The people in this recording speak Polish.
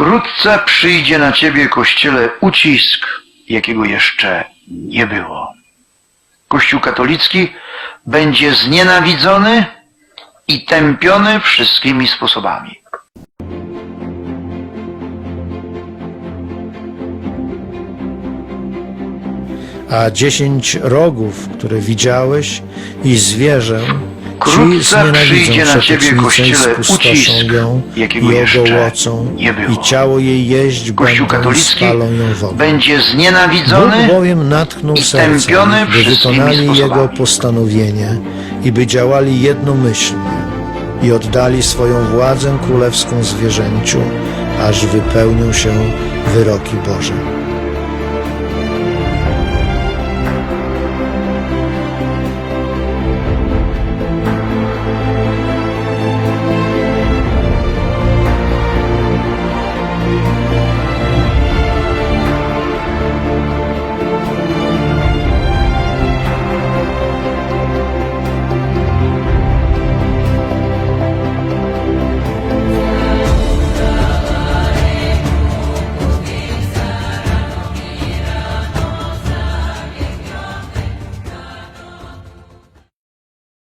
Wkrótce przyjdzie na ciebie, Kościele, ucisk, jakiego jeszcze nie było. Kościół katolicki będzie znienawidzony i tępiony wszystkimi sposobami. A dziesięć rogów, które widziałeś, i zwierzę, Wkrótce przyjdzie znienawidzą na ciebie, Kościele, spustoszą ucisk, ją jakiego jeszcze nie było. i ciało jej jeść Kościół katolicki będzie Bóg znienawidzony bowiem natchnął i tępiony by wykonali Jego postanowienie i by działali jednomyślnie i oddali swoją władzę królewską zwierzęciu, aż wypełnią się wyroki Boże.